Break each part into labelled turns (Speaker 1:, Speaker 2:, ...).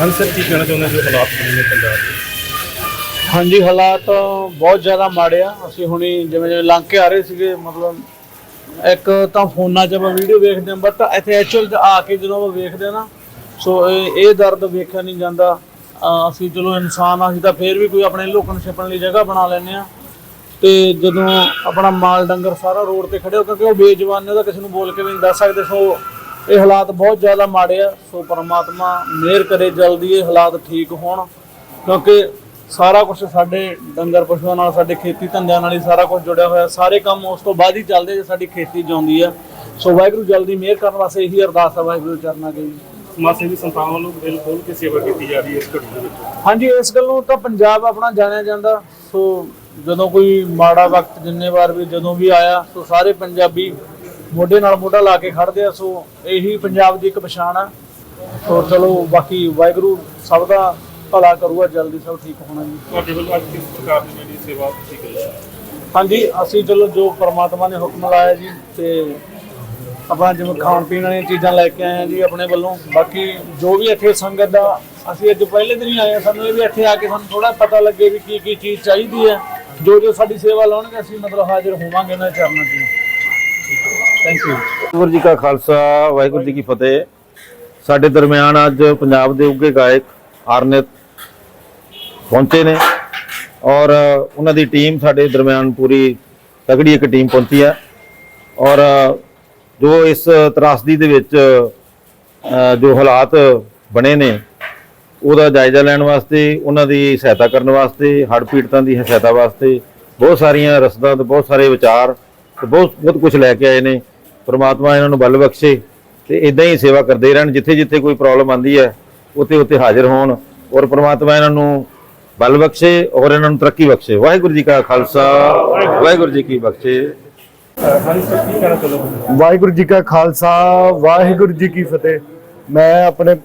Speaker 1: ਹਾਂ ਸਰ, ਕੀ ਕਹਿਣਾ ਚਾਹੁੰਦੇ ਜੋ ਹਾਲਾਤ ਬਣੇ ਨੇ ਪੰਜਾਬ ਦੇ?
Speaker 2: ਹਾਂਜੀ, ਹਾਲਾਤ ਬਹੁਤ ਜ਼ਿਆਦਾ ਮਾੜੇ ਆ। ਅਸੀਂ ਹੁਣੀ ਜਿਵੇਂ ਜਿਵੇਂ ਲੰਘ ਕੇ ਆ ਰਹੇ ਸੀਗੇ, ਮਤਲਬ ਇੱਕ ਤਾਂ ਫੋਨਾਂ 'ਚ ਆਪਾਂ ਵੀਡੀਓ ਵੇਖਦੇ ਹਾਂ ਬਟ ਇੱਥੇ ਐਕਚੁਅਲ 'ਚ ਆ ਕੇ ਜਦੋਂ ਆਪਾਂ ਵੇਖਦੇ ਹਾਂ ਨਾ ਸੋ ਇਹ ਇਹ ਦਰਦ ਵੇਖਿਆ ਨਹੀਂ ਜਾਂਦਾ। ਅਹ ਅਸੀਂ ਚਲੋ ਇਨਸਾਨ ਆ, ਅਸੀਂ ਤਾਂ ਫੇਰ ਵੀ ਕੋਈ ਆਪਣੇ ਲੁਕਣ ਛਿਪਣ ਲਈ ਜਗ੍ਹਾ ਬਣਾ ਲੈਂਦੇ ਆ ਤੇ ਜਦੋਂ ਆਪਣਾ ਮਾਲ ਡੰਗਰ ਸਾਰਾ ਰੋਡ ਤੇ ਖੜੇ ਹੋ ਕਿਉਂਕਿ ਉਹ ਬੇਜਵਾਨ ਨੇ, ਉਹਦਾ ਕਿਸੇ ਨੂੰ ਬੋਲ ਕੇ ਵੀ ਨਹੀਂ ਦੱਸ ਸਕਦੇ, ਸੋ ਇਹ ਹਾਲਾਤ ਬਹੁਤ ਜ਼ਿਆਦਾ ਮਾੜੇ ਆ ਸੋ ਪਰਮਾਤਮਾ ਮਿਹਰ ਕਰੇ ਜਲਦੀ ਇਹ ਹਾਲਾਤ ਠੀਕ ਹੋਣ ਕਿਉਂਕਿ ਸਾਰਾ ਕੁਝ ਸਾਡੇ ਡੰਗਰ ਪਸ਼ੂਆਂ ਨਾਲ ਸਾਡੇ ਖੇਤੀ ਧੰਦਿਆਂ ਨਾਲ ਹੀ ਸਾਰਾ ਕੁਝ ਜੁੜਿਆ ਹੋਇਆ। ਸਾਰੇ ਕੰਮ ਉਸ ਤੋਂ ਬਾਅਦ ਹੀ ਚੱਲਦੇ ਜੇ ਸਾਡੀ ਖੇਤੀ ਜਿਉਂਦੀ ਆ। ਸੋ ਵਾਹਿਗੁਰੂ ਜਲਦੀ ਮਿਹਰ ਕਰਨ ਵਾਸਤੇ ਇਹੀ ਅਰਦਾਸ ਹੈ ਵਾਹਿਗੁਰੂ ਚਰਨਾਂ ਅੱਗੇ ਜੀ
Speaker 1: ਸਮਾਜ ਸੇਵੀ ਸੰਸਥਾਵਾਂ ਵੱਲੋਂ ਦਿਲ ਖੋਲ ਕੇ ਸੇਵਾ ਕੀਤੀ ਜਾ ਰਹੀ ਹੈ ਇਸ ਘੜੀ ਦੇ ਵਿੱਚ।
Speaker 2: ਹਾਂਜੀ ਇਸ ਗੱਲੋਂ ਤਾਂ ਪੰਜਾਬ ਆਪਣਾ ਜਾਣਿਆ ਜਾਂਦਾ। ਸੋ ਜਦੋਂ ਕੋਈ ਮਾੜਾ ਵਕਤ ਜਿੰਨੇ ਵਾਰ ਵੀ ਜਦੋਂ ਵੀ ਆਇਆ ਸੋ ਸਾਰੇ ਪੰਜਾਬੀ ਮੋਢੇ ਨਾਲ ਮੋਢਾ ਲਾ ਕੇ ਖੜਦੇ ਆ ਸੋ ਇਹੀ ਪੰਜਾਬ ਦੀ ਇੱਕ ਪਛਾਣ ਆ। ਸੋ ਚਲੋ ਬਾਕੀ ਵਾਹਿਗੁਰੂ ਸਭ ਦਾ ਭਲਾ ਕਰੂਗਾ ਜਲਦੀ ਸਭ ਠੀਕ ਹੋਣਾ ਜੀ।
Speaker 1: ਤੁਹਾਡੇ ਵੱਲੋਂ ਅੱਜ ਕਿਸ ਪ੍ਰਕਾਰ ਦੀ ਜਿਹੜੀ ਸੇਵਾ ਕੀਤੀ ਗਈ ਹੈ?
Speaker 2: ਹਾਂਜੀ ਅਸੀਂ ਚਲੋ ਜੋ ਪ੍ਰਮਾਤਮਾ ਨੇ ਹੁਕਮ ਲਾਇਆ ਜੀ ਤੇ ਆਪਾਂ ਜਿਵੇਂ ਖਾਣ ਪੀਣ ਵਾਲੀਆਂ ਚੀਜ਼ਾਂ ਲੈ ਕੇ ਆਏ ਆ ਜੀ ਆਪਣੇ ਵੱਲੋਂ। ਬਾਕੀ ਜੋ ਵੀ ਇੱਥੇ ਸੰਗਤ ਦਾ ਅਸੀਂ ਅੱਜ ਪਹਿਲੇ ਦਿਨ ਹੀ ਆਏ ਆ ਸਾਨੂੰ ਇਹ ਵੀ ਇੱਥੇ ਆ ਕੇ ਸਾਨੂੰ ਥੋੜਾ ਪਤਾ ਲੱਗੇ ਵੀ ਕੀ ਕੀ ਚੀਜ਼ ਚਾਹੀਦੀ ਹੈ। ਜੋ ਜੋ ਸਾਡੀ ਸੇਵਾ ਲਾਉਣਗੇ ਅਸੀਂ ਮਤਲਬ ਹਾਜ਼ਰ ਹੋਵਾਂਗੇ ਇਹਨਾਂ ਚਰਨਾਂ 'ਚ।
Speaker 3: ਵਾਹਿਗੁਰੂ ਜੀ ਕਾ ਖਾਲਸਾ, ਵਾਹਿਗੁਰੂ ਜੀ ਕੀ ਫਤਿਹ। ਸਾਡੇ ਦਰਮਿਆਨ ਅੱਜ ਪੰਜਾਬ ਦੇ ਉੱਗੇ ਗਾਇਕ ਆਰਨਿਤ ਪਹੁੰਚੇ ਨੇ ਔਰ ਉਹਨਾਂ ਦੀ ਟੀਮ ਸਾਡੇ ਦਰਮਿਆਨ ਪੂਰੀ ਤਗੜੀ ਇੱਕ ਟੀਮ ਪਹੁੰਚੀ ਹੈ ਔਰ ਜੋ ਇਸ ਤਰਾਸਦੀ ਦੇ ਵਿੱਚ ਜੋ ਹਾਲਾਤ ਬਣੇ ਨੇ, ਉਹਦਾ ਜਾਇਜ਼ਾ ਲੈਣ ਵਾਸਤੇ, ਉਹਨਾਂ ਦੀ ਸਹਾਇਤਾ ਕਰਨ ਵਾਸਤੇ, ਹੜ੍ਹ ਪੀੜਤਾਂ ਦੀ ਸਹਾਇਤਾ ਵਾਸਤੇ ਬਹੁਤ ਸਾਰੀਆਂ ਰਸਦਾਂ ਤੇ ਬਹੁਤ ਸਾਰੇ ਵਿਚਾਰ ਤੇ ਬਹੁਤ ਬਹੁਤ ਕੁਝ ਲੈ ਕੇ ਆਏ ਨੇ। ਪ੍ਰਮਾਤਮਾ ਇਹਨਾਂ ਨੂੰ ਬਲ ਬਖਸ਼ੇ ਤੇ ਇਦਾਂ ਹੀ ਸੇਵਾ ਕਰਦੇ ਰਹਿਣ, ਜਿੱਥੇ ਜਿੱਥੇ ਕੋਈ ਪ੍ਰੋਬਲਮ ਆਂਦੀ ਹੈ, ਉੱਥੇ ਉੱਥੇ ਹਾਜ਼ਰ ਹੋਣ ਔਰ ਪ੍ਰਮਾਤਮਾ ਇਹਨਾਂ ਨੂੰ ਬਲ ਬਖਸ਼ੇ ਔਰ ਇਹਨਾਂ ਨੂੰ ਤਰੱਕੀ ਬਖਸ਼ੇ। ਵਾਹਿਗੁਰੂ ਜੀ ਕਾ ਖਾਲਸਾ, ਵਾਹਿਗੁਰੂ ਜੀ ਕੀ ਬਖਸ਼ੇ।
Speaker 1: ਕੀ ਕਹਿਣਾ ਚਾਹੁੰਦੇ
Speaker 4: ਵਾਹਿਗੁਰੂ ਜੀ ਕਾ ਖਾਲਸਾ, ਵਾਹਿਗੁਰੂ ਜੀ ਕੀ ਫਤਿਹ। ਮੈਂ ਆਪਣੇ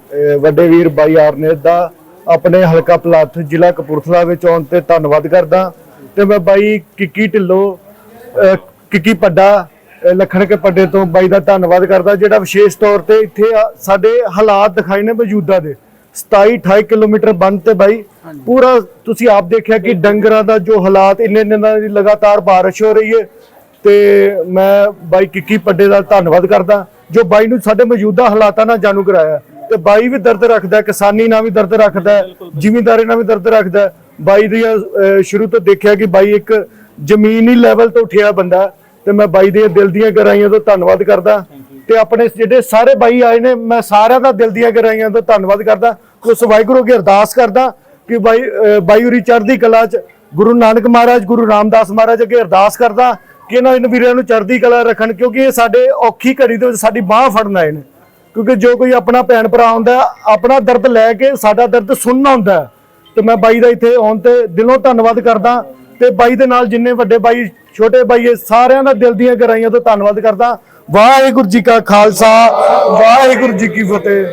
Speaker 4: ਵੱਡੇ ਵੀਰ ਬਾਈ ਆਰਨੇਤ ਦਾ ਆਪਣੇ ਹਲਕਾ ਪਲਾਥ ਜ਼ਿਲ੍ਹਾ ਕਪੂਰਥਲਾ ਵਿੱਚ ਆਉਣ ਤੇ ਧੰਨਵਾਦ ਕਰਦਾ। ਤੇ ਮੈਂ ਬਾਈ ਕਿੱਕੀ ਢਿੱਲੋਂ ਕਿੱਕੀ ਪੱਡਾ ਲੱਖਣ ਕੇ ਪੱਡੇ ਤੋਂ ਬਾਈ ਦਾ ਧੰਨਵਾਦ ਕਰਦਾ। ਜਿਹੜਾ ਵਿਸ਼ੇਸ਼ ਤੌਰ ਤੇ ਇੱਥੇ ਸਾਡੇ ਹਾਲਾਤ ਦਿਖਾਏ ਨੇ ਮੌਜੂਦਾ ਦੇ। 27 28 ਕਿਲੋਮੀਟਰ ਬੰਦ ਤੇ ਬਾਈ। ਪੂਰਾ ਤੁਸੀਂ ਆਪ ਦੇਖਿਆ ਕਿ ਡੰਗਰਾਂ ਦਾ ਜੋ ਹਾਲਾਤ ਇੰਨੇ ਦਿਨਾਂ ਦੀ ਲਗਾਤਾਰ ਬਾਰਿਸ਼ ਹੋ ਰਹੀ ਹੈ ਤੇ ਮੈਂ ਬਾਈ ਕਿੱਕੀ ਪੱਡੇ ਦਾ ਧੰਨਵਾਦ ਕਰਦਾ ਜੋ ਬਾਈ ਨੂੰ ਸਾਡੇ ਮੌਜੂਦਾ ਹਾਲਾਤਾਂ ਨਾਲ ਜਾਣੂ ਕਰਾਇਆ। ਤੇ ਬਾਈ ਵੀ ਦਰਦ ਰੱਖਦਾ ਕਿਸਾਨੀ ਨਾਲ ਵੀ ਦਰਦ ਰੱਖਦਾ ਜ਼ਿਮੀਂਦਾਰੀ ਨਾਲ ਵੀ ਦਰਦ ਰੱਖਦਾ। ਬਾਈ ਦੀ ਸ਼ੁਰੂ ਤੋਂ ਦੇਖਿਆ ਕਿ ਬਾਈ ਇੱਕ ਜ਼ਮੀਨੀ ਲੈਵਲ ਤੋਂ ਉੱਠਿਆ ਬੰਦਾ। ਤੇ ਮੈਂ ਬਾਈ ਦੇ ਦਿਲ ਦੀਆਂ ਗਹਿਰਾਈਆਂ ਤੋਂ ਧੰਨਵਾਦ ਕਰਦਾ। ਤੇ ਆਪਣੇ ਜਿਹੜੇ ਸਾਰੇ ਬਾਈ ਆਏ ਨੇ ਮੈਂ ਸਾਰਿਆਂ ਦਾ ਦਿਲ ਦੀਆਂ ਗਹਿਰਾਈਆਂ ਤੋਂ ਧੰਨਵਾਦ ਕਰਦਾ। ਉਸ ਵਾਹਿਗੁਰੂ ਅੱਗੇ ਅਰਦਾਸ ਕਰਦਾ ਕਿ ਬਾਈ ਅਹ, ਬਾਈ ਉਰੀ ਚੜ੍ਹਦੀ ਕਲਾ ਚ ਗੁਰੂ ਨਾਨਕ ਮਹਾਰਾਜ ਗੁਰੂ ਰਾਮਦਾਸ ਮਹਾਰਾਜ ਅੱਗੇ ਅਰਦਾਸ ਕਰਦਾ ਕਿ ਇਹਨਾਂ ਇਹਨਾਂ ਵੀਰਾਂ ਨੂੰ ਚੜ੍ਹਦੀ ਕਲਾ ਰੱਖਣ ਕਿਉਂਕਿ ਇਹ ਸਾਡੇ ਔਖੀ ਘੜੀ ਦੇ ਵਿੱਚ ਸਾਡੀ ਬਾਹ ਫੜਨ ਆਏ ਨੇ। ਕਿਉਂਕਿ ਜੋ ਕੋਈ ਆਪਣਾ ਭੈਣ ਭਰਾ ਹੁੰਦਾ ਆਪਣਾ ਦਰਦ ਲੈ ਕੇ ਸਾਡਾ ਦਰਦ ਸੁਣਨਾ ਹੁੰਦਾ ਹੈ। ਤੇ ਮੈਂ ਬਾਈ ਦਾ ਇੱਥੇ ਆਉਣ ਤੇ ਦਿਲੋਂ ਧੰਨਵਾਦ ਕਰਦਾ। ਤੇ ਬਾਈ ਦੇ ਨਾਲ ਜਿੰਨੇ ਵੱਡੇ ਬਾਈ ਛੋਟੇ ਬਾਈ ਸਾਰਿਆਂ ਦਾ ਦਿਲ ਦੀਆਂ ਗਹਿਰਾਈਆਂ ਤੋਂ ਧੰਨਵਾਦ ਕਰਦਾ। ਵਾਹਿਗੁਰੂ ਜੀ ਕਾ ਖਾਲਸਾ, ਵਾਹਿਗੁਰੂ ਜੀ ਕੀ ਫਤਿਹ।